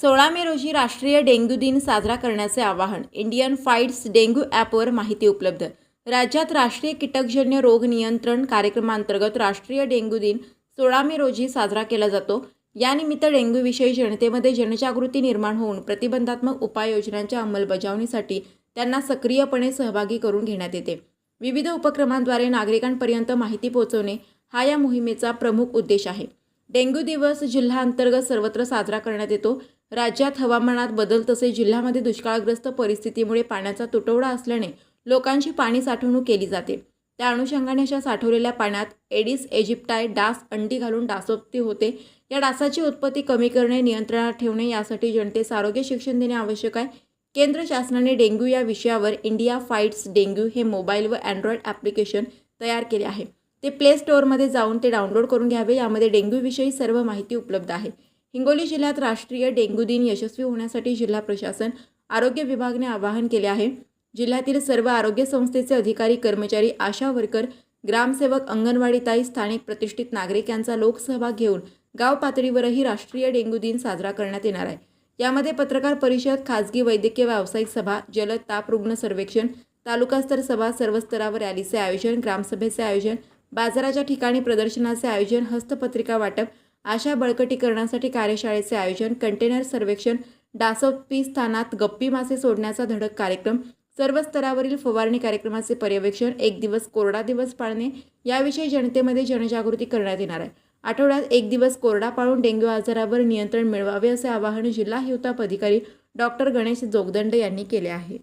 सोळा मे रोजी राष्ट्रीय डेंग्यू दिन साजरा करण्याचे आवाहन इंडियन फाईट्स डेंग्यू ॲपवर माहिती उपलब्ध. राज्यात राष्ट्रीय कीटकजन्य रोग नियंत्रण कार्यक्रमांतर्गत राष्ट्रीय डेंग्यू दिन सोळा मे रोजी साजरा केला जातो. यानिमित्त डेंग्यूविषयी जनतेमध्ये जनजागृती निर्माण होऊन प्रतिबंधात्मक उपाययोजनांच्या अंमलबजावणीसाठी त्यांना सक्रियपणे सहभागी करून घेण्यात येते. विविध उपक्रमांद्वारे नागरिकांपर्यंत माहिती पोहोचवणे हा या मोहिमेचा प्रमुख उद्देश आहे. डेंग्यू दिवस जिल्हाअंतर्गत सर्वत्र साजरा करण्यात येतो. राज्यात हवामानात बदल तसेच जिल्ह्यामध्ये दुष्काळग्रस्त परिस्थितीमुळे पाण्याचा तुटवडा असल्याने लोकांची पाणी साठवणूक केली जाते. त्या अनुषंगाने अशा साठवलेल्या पाण्यात एडिस एजिप्टाय डास अंडी घालून डासोत्ती होते. या डासाची उत्पत्ती कमी करणे नियंत्रणात ठेवणे यासाठी जनतेस आरोग्य शिक्षण देणे आवश्यक आहे. केंद्र शासनाने डेंग्यू या विषयावर इंडिया फाईट्स डेंग्यू हे मोबाईल व अँड्रॉइड ॲप्लिकेशन तयार केले आहे. ते प्ले स्टोअरमध्ये जाऊन ते डाउनलोड करून घ्यावे. यामध्ये डेंग्यूविषयी सर्व माहिती उपलब्ध आहे. हिंगोली जिल्ह्यात राष्ट्रीय डेंग्यू दिन यशस्वी होण्यासाठी जिल्हा प्रशासन आरोग्य विभागने आवाहन केले आहे. जिल्ह्यातील सर्व आरोग्य संस्थेचे अधिकारी कर्मचारी आशा वर्कर ग्रामसेवक अंगणवाडी ताई स्थानिक प्रतिष्ठित नागरिक यांचा लोकसहभाग घेऊन गाव पातळीवरही राष्ट्रीय डेंग्यू दिन साजरा करण्यात येणार आहे. यामध्ये पत्रकार परिषद खाजगी वैद्यकीय व्यावसायिक सभा जलद ताप रुग्ण सर्वेक्षण तालुकास्तर सभा सर्व स्तरावर रॅलीचे आयोजन ग्रामसभेचे आयोजन बाजाराच्या ठिकाणी प्रदर्शनाचे आयोजन हस्तपत्रिका वाटप आशा बळकटीकरणासाठी कार्यशाळेचे आयोजन कंटेनर सर्वेक्षण डासोपी स्थानात गप्पी मासे सोडण्याचा धडक कार्यक्रम सर्व स्तरावरील फवारणी कार्यक्रमाचे पर्यवेक्षण एक दिवस कोरडा दिवस पाळणे याविषयी जनतेमध्ये जनजागृती करण्यात येणार आहे. आठवड्यात एक दिवस कोरडा पाळून डेंग्यू आजारावर नियंत्रण मिळवावे असे आवाहन जिल्हा हिवताप अधिकारी डॉक्टर गणेश जोगदंड यांनी केले आहे.